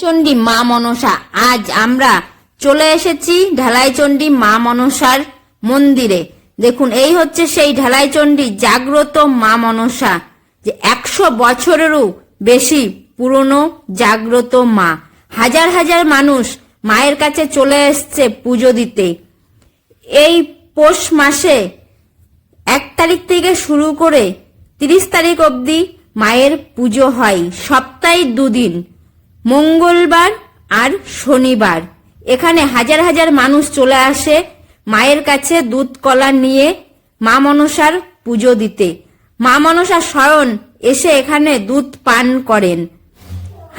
চণ্ডী মা মনসা, আজ আমরা চলে এসেছি ঢালাইচণ্ডী মা মনসার মন্দিরে। দেখুন, এই হচ্ছে সেই ঢালাইচণ্ডী জাগ্রত মা মনসা, যে একশো বছরেরও বেশি পুরনো জাগ্রত মা। হাজার হাজার মানুষ মায়ের কাছে চলে এসছে পুজো দিতে। এই পৌষ মাসে এক তারিখ থেকে শুরু করে তিরিশ তারিখ অবধি মায়ের পুজো হয়, সপ্তাহে দুদিন। মঙ্গলবার আর শনিবার। এখানে হাজার হাজার মানুষ চলে আসে মায়ের কাছে দুধ কলা নিয়ে মা মনসার পুজো দিতে। মা মনসা স্বয়ন এসে এখানে দুধ পান করেন।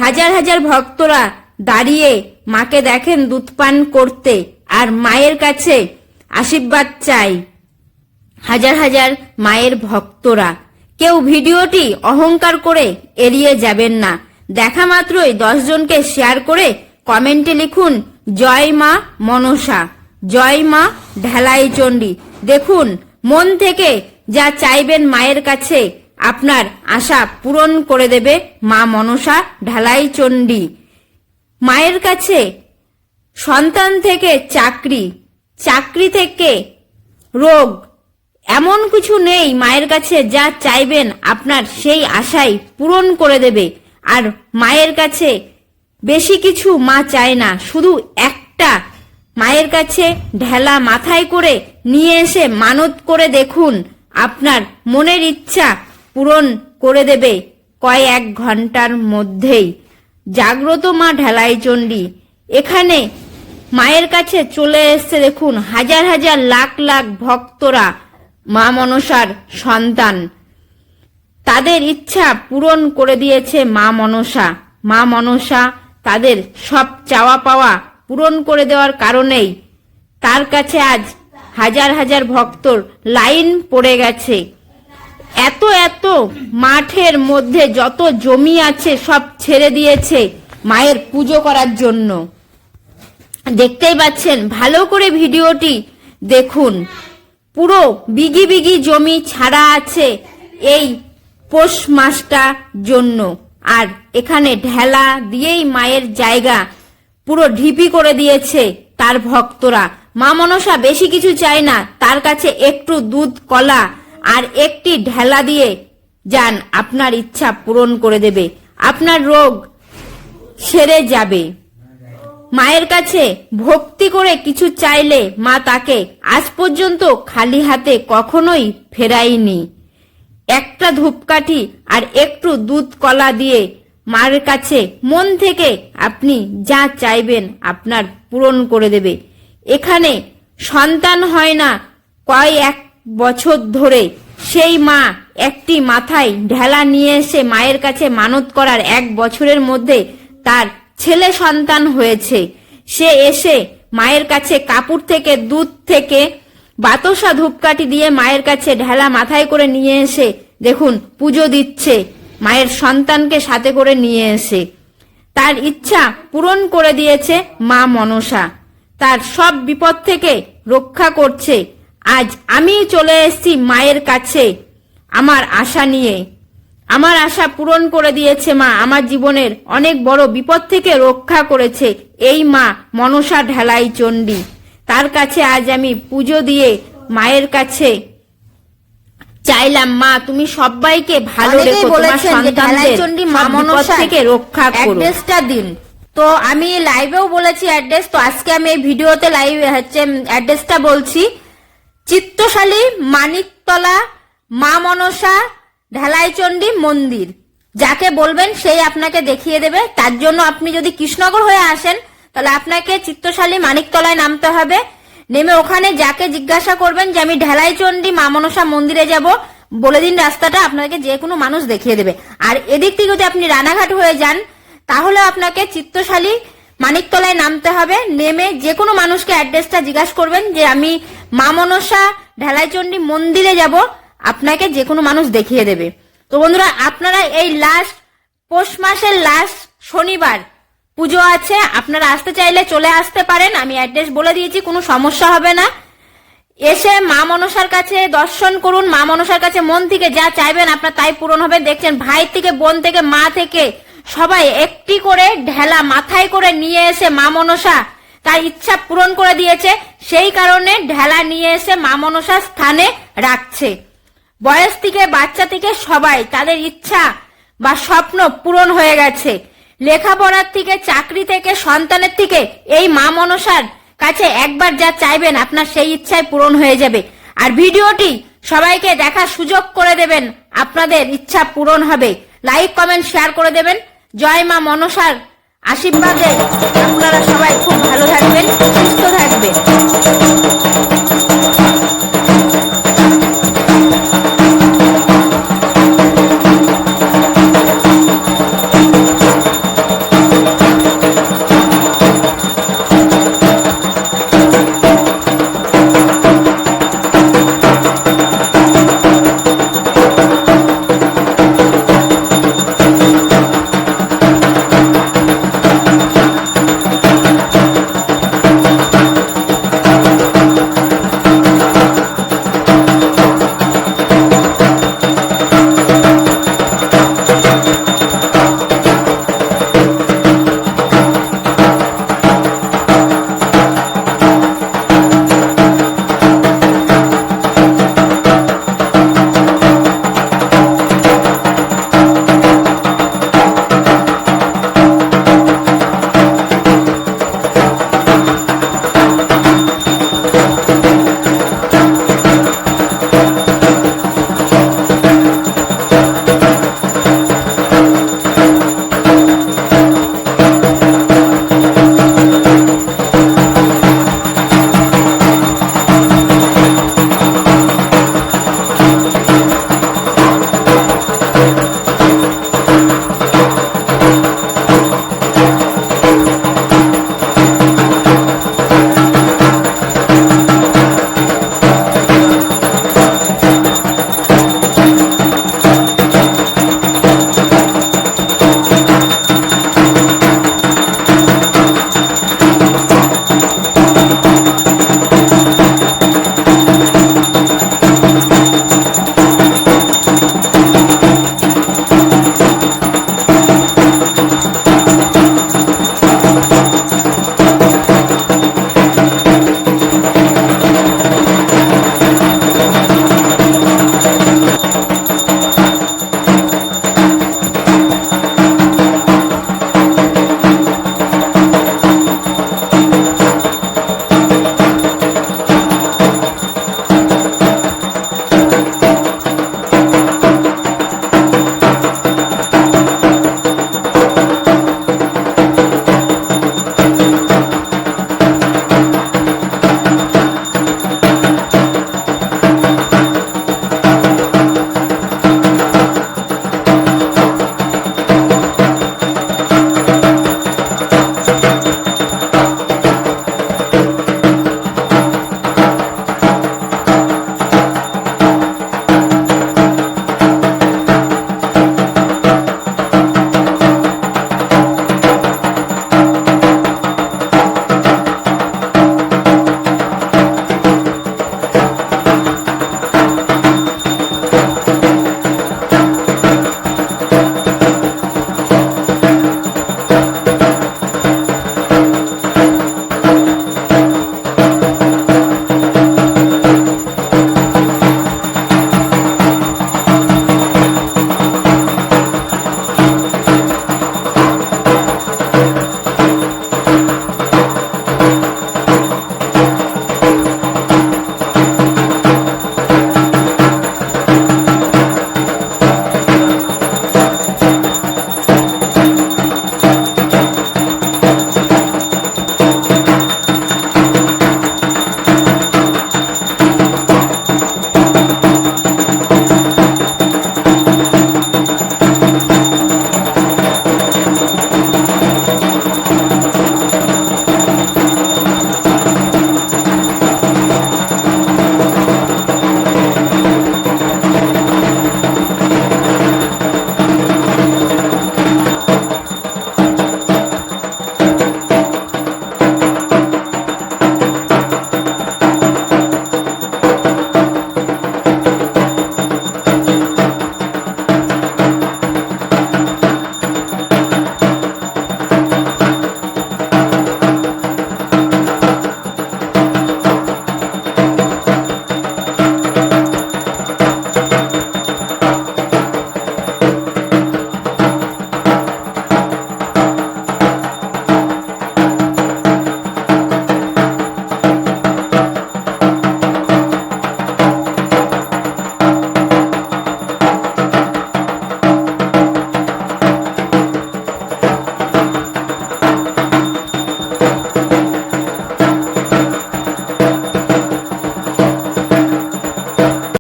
হাজার হাজার ভক্তরা দাঁড়িয়ে মাকে দেখেন দুধ পান করতে আর মায়ের কাছে আশীর্বাদ চাই হাজার হাজার মায়ের ভক্তরা। কেউ ভিডিওটি অহংকার করে এড়িয়ে যাবেন না। দেখা মাত্রই দশ জনকে শেয়ার করে কমেন্টে লিখুন, জয় মা মনসা, জয় মা ঢালাই চণ্ডী। দেখুন, মন থেকে যা চাইবেন মায়ের কাছে, আপনার আশা পূরণ করে দেবে মা মনসা ঢালাই চণ্ডী। মায়ের কাছে সন্তান থেকে চাকরি চাকরি থেকে রোগ, এমন কিছু নেই মায়ের কাছে যা চাইবেন আপনার সেই আশাই পূরণ করে দেবে। আর মায়ের কাছে বেশি কিছু মা চায় না, শুধু একটা। মায়ের কাছে ঢেলা মাথায় করে নিয়ে এসে মানত করে দেখুন, আপনার মনের ইচ্ছা পূরণ করে দেবে কয়েক ঘণ্টার মধ্যেই। জাগ্রত মা ঢেলাই চণ্ডী, এখানে মায়ের কাছে চলে এসছে দেখুন, হাজার হাজার লাখ লাখ ভক্তরা, মা মনসার সন্তান। তাদের ইচ্ছা পূরণ করে দিয়েছে মা মনসা। মা মনসা তাদের সব চাওয়া পাওয়া পূরণ করে দেওয়ার কারণেই তার কাছে আজ হাজার হাজার ভক্তর লাইন পড়ে গেছে। এত এত মাঠের মধ্যে যত জমি আছে সব ছেড়ে দিয়েছে মায়ের পুজো করার জন্য। দেখতেই পাচ্ছেন, ভালো করে ভিডিওটি দেখুন। পুরো বিঘি বিঘি জমি ছাড়া আছে এই পৌষ মাসটা জন্য। আর এখানে ঢেলা দিয়েই মায়ের জায়গা পুরো ঢিপি করে দিয়েছে তার ভক্তরা। মা মনসা বেশি কিছু চায় না, তার কাছে একটু দুধ, কলা আর একটি ঢেলা দিয়ে যান, আপনার ইচ্ছা পূরণ করে দেবে। আপনার রোগ সেরে যাবে। মায়ের কাছে ভক্তি করে কিছু চাইলে মা তাকে আজ পর্যন্ত খালি হাতে কখনোই ফেরায়নি। একটা ধূপকাঠি আর একটু দুধ কলা দিয়ে মার কাছে মন থেকে আপনি যা চাইবেন আপনার পূরণ করে দেবে। এখানে সন্তান হয় না কয়েক বছর ধরে। সেই মা একটি মাথায় ঢেলা নিয়ে এসে মায়ের কাছে মানত করার এক বছরের মধ্যে তার ছেলে সন্তান হয়েছে। সে এসে মায়ের কাছে কাপড় থেকে, দুধ থেকে বাতসা ধূপকাঠি দিয়ে মায়ের কাছে ঢেলা মাথায় করে নিয়ে এসে, দেখুন, পুজো দিচ্ছে। মায়ের সন্তানকে সাথে করে নিয়ে এসে। তার ইচ্ছা পূরণ করে দিয়েছে মা মনসা। তার সব বিপদ থেকে রক্ষা করছে। আজ আমি চলে এসেছি মায়ের কাছে, আমার আশা নিয়ে। আমার আশা পূরণ করে দিয়েছে মা। আমার জীবনের অনেক বড় বিপদ থেকে রক্ষা করেছে এই মা মনসা ঢালাই চণ্ডী। তার কাছে আজ আমি পুজো দিয়ে মায়ের কাছে চাইলাম মা তুমি সবাইকে ভালো রেখো তোমার সন্তানদের মা থেকে রক্ষা করো অ্যাড্রেসটা দিন। তো আমি লাইভেও বলেছি অ্যাড্রেস তো আজকে আমি এই ভিডিওতে লাইভ হচ্ছে অ্যাড্রেসটা বলছি। চিত্তশালী মানিকতলা মা মনসা ঢালাইচণ্ডী মন্দির। যাকে বলবেন সেই আপনাকে দেখিয়ে দেবে। তার জন্য আপনি যদি কৃষ্ণনগর হয়ে আসেন তাহলে আপনাকে চিত্তশালী মানিকতলায় নামতে হবে। নেমে ওখানে যাকে জিজ্ঞাসা করবেন যে, আমি ঢালাইচণ্ডী মা মনসা মন্দিরে যাব। বলে দিন রাস্তাটা, আপনাকে যে কোনো মানুষ দেখিয়ে দেবে। আর এদিক থেকে যদি আপনি রানাঘাট হয়ে যান, তাহলে আপনাকে চিত্তশালী মানিকতলায় নামতে হবে। নেমে যে কোনো মানুষকে অ্যাড্রেসটা জিজ্ঞাসা করবেন যে, আমি মা মনসা ঢালাইচণ্ডী মন্দিরে যাব। আপনাকে যে কোনো মানুষ দেখিয়ে দেবে। তো বন্ধুরা, আপনারা এই লাস্ট পৌষ মাসের লাস্ট শনিবার পুজো আছে, আপনারা আসতে চাইলে চলে আসতে পারেন, আমি অ্যাড্রেস বলে দিয়েছি, কোনো সমস্যা হবে না। এসে মা মনসার কাছে দর্শন করুন, মা মনসার কাছে মন থেকে যা চাইবেন আপনার তাই পূরণ হবে। দেখছেন, ভাই থেকে, বোন থেকে, মা থেকে, সবাই একটি করে ঢেলা মাথায় করে নিয়ে এসে মা মনসা তার ইচ্ছা পূরণ করে দিয়েছে। সেই কারণে ঢেলা নিয়ে এসে মা মনসা স্থানে রাখছে। বয়স থেকে, বাচ্চা থেকে সবাই তাদের ইচ্ছা বা স্বপ্ন পূরণ হয়ে গেছে। লেখাপড়ার থেকে, চাকরি থেকে, সন্তানের থেকে এই মা মনসার কাছে একবার যা চাইবেন, আপনার সেই ইচ্ছায় পূরণ হয়ে যাবে। আর ভিডিওটি সবাইকে দেখার সুযোগ করে দেবেন, আপনাদের ইচ্ছা পূরণ হবে। লাইক কমেন্ট শেয়ার করে দেবেন। জয় মা মনসার আশীর্বাদে আপনারা সবাই খুব ভালো থাকবেন, সুস্থ থাকবেন।